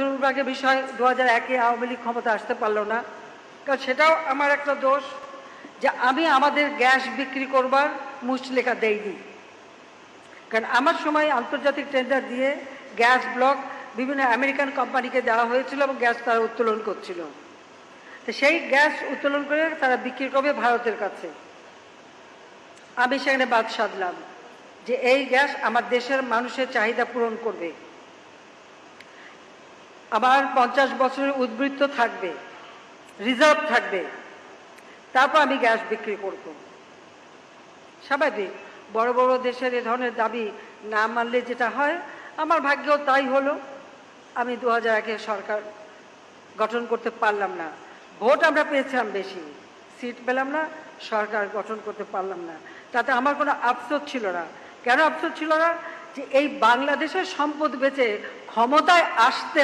দুর্ভাগ্যের বিষয় দু হাজার একে আওয়ামী লীগ ক্ষমতা আসতে পারল না। কারণ সেটাও আমার একটা দোষ যে আমি আমাদের গ্যাস বিক্রি করবার মুচলেখা দেইনি। কারণ আমার সময় আন্তর্জাতিক টেন্ডার দিয়ে গ্যাস ব্লক বিভিন্ন আমেরিকান কোম্পানিকে দেওয়া হয়েছিল এবং গ্যাস তারা উত্তোলন করছিল। তো সেই গ্যাস উত্তোলন করে তারা বিক্রি করবে ভারতের কাছে। আমি সেখানে বাদ সাধলাম যে এই গ্যাস আমার দেশের মানুষের চাহিদা পূরণ করবে। আমার পঞ্চাশ বছরের উদ্বৃত্ত থাকবে, রিজার্ভ থাকবে। তারপর আমি গ্যাস বিক্রি করব। স্বাভাবিক, বড় বড় দেশের এ ধরনের দাবি না মানলে যেটা হয়, আমার ভাগ্যেও তাই হলো। আমি দু হাজার একে সরকার গঠন করতে পারলাম না। ভোট আমরা পেয়েছিলাম বেশি, সিট পেলাম না, সরকার গঠন করতে পারলাম না। তাতে আমার কোনো আফসোস ছিল না। কেন আফসোস ছিল না? যে এই বাংলাদেশের সম্পদ বেচে ক্ষমতায় আসতে